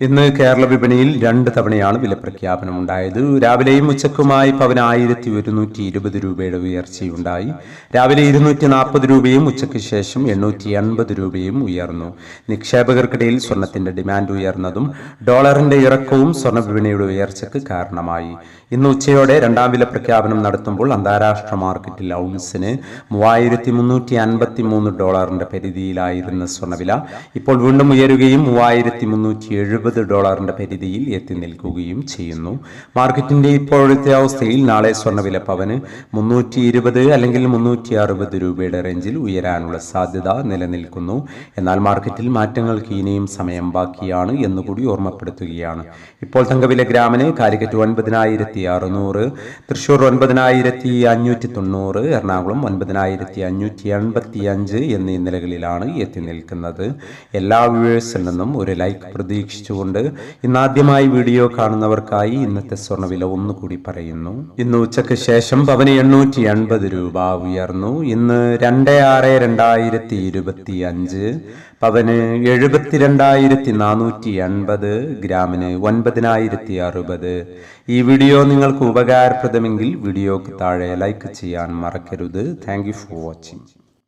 ഇന്ന് കേരള വിപണിയിൽ രണ്ട് തവണയാണ് വില പ്രഖ്യാപനം ഉണ്ടായത്. രാവിലെയും ഉച്ചക്കുമായി പവൻ ആയിരത്തി ഒരുന്നൂറ്റി ഇരുപത് രൂപയുടെ ഉയർച്ചയുണ്ടായി. രാവിലെ ഇരുന്നൂറ്റി നാൽപ്പത് രൂപയും ഉച്ചയ്ക്ക് ശേഷം എണ്ണൂറ്റി എൺപത് രൂപയും ഉയർന്നു. നിക്ഷേപകർക്കിടയിൽ സ്വർണത്തിന്റെ ഡിമാൻഡ് ഉയർന്നതും ഡോളറിന്റെ ഇറക്കവും സ്വർണ വിപണിയുടെ ഉയർച്ചയ്ക്ക് കാരണമായി. ഇന്ന് ഉച്ചയോടെ രണ്ടാം വില പ്രഖ്യാപനം നടത്തുമ്പോൾ അന്താരാഷ്ട്ര മാർക്കറ്റിൽ ഔൺസിന് മൂവായിരത്തി മുന്നൂറ്റി അൻപത്തി മൂന്ന് ഡോളറിന്റെ പരിധിയിലായിരുന്ന സ്വർണവില ഇപ്പോൾ വീണ്ടും ഉയരുകയും മൂവായിരത്തി മുന്നൂറ്റി എഴുപത് ഡോളറിന്റെ പരിധിയിൽ എത്തി നിൽക്കുകയും ചെയ്യുന്നു. മാർക്കറ്റിന്റെ ഇപ്പോഴത്തെ അവസ്ഥയിൽ നാളെ സ്വർണവില പവന് മുന്നൂറ്റി ഇരുപത് അല്ലെങ്കിൽ മുന്നൂറ്റി അറുപത് രൂപയുടെ റേഞ്ചിൽ ഉയരാനുള്ള സാധ്യത നിലനിൽക്കുന്നു. എന്നാൽ മാർക്കറ്റിൽ മാറ്റങ്ങൾക്ക് ഇനിയും സമയം ബാക്കിയാണ് എന്നുകൂടി ഓർമ്മപ്പെടുത്തുകയാണ്. ഇപ്പോൾ തങ്കവില ഗ്രാമിന് കാലിക്കറ്റ് ഒൻപതിനായിരത്തി അറുന്നൂറ് തൃശൂർ ഒൻപതിനായിരത്തി അഞ്ഞൂറ്റി തൊണ്ണൂറ് എറണാകുളം ഒൻപതിനായിരത്തി അഞ്ഞൂറ്റി എൺപത്തി അഞ്ച് എന്നീ നിലകളിലാണ് എത്തി നിൽക്കുന്നത്. എല്ലാ വ്യൂവേഴ്സിൽ നിന്നും ഒരു ലൈക്ക് പ്രതീക്ഷിച്ചുകൊണ്ട് ഇന്നാദ്യമായി വീഡിയോ കാണുന്നവർക്കായി ഇന്നത്തെ സ്വർണവില ഒന്നുകൂടി പറയുന്നു. ഇന്ന് ഉച്ചയ്ക്ക് ശേഷം പവന് എണ്ണൂറ്റി എൺപത് രൂപ ഉയർന്നു. ഇന്ന് രണ്ട് ആറ് രണ്ടായിരത്തി ഇരുപത്തി അഞ്ച് പവന് എഴുപത്തിരണ്ടായിരത്തി നാനൂറ്റി എൺപത് ഗ്രാമിന് ഒൻപതിനായിരത്തി അറുപത് ഈ വീഡിയോ നിങ്ങൾക്ക് ഉപകാരപ്രദമെങ്കിൽ വീഡിയോക്ക് താഴെ ലൈക്ക് ചെയ്യാൻ മറക്കരുത്. Thank for watching.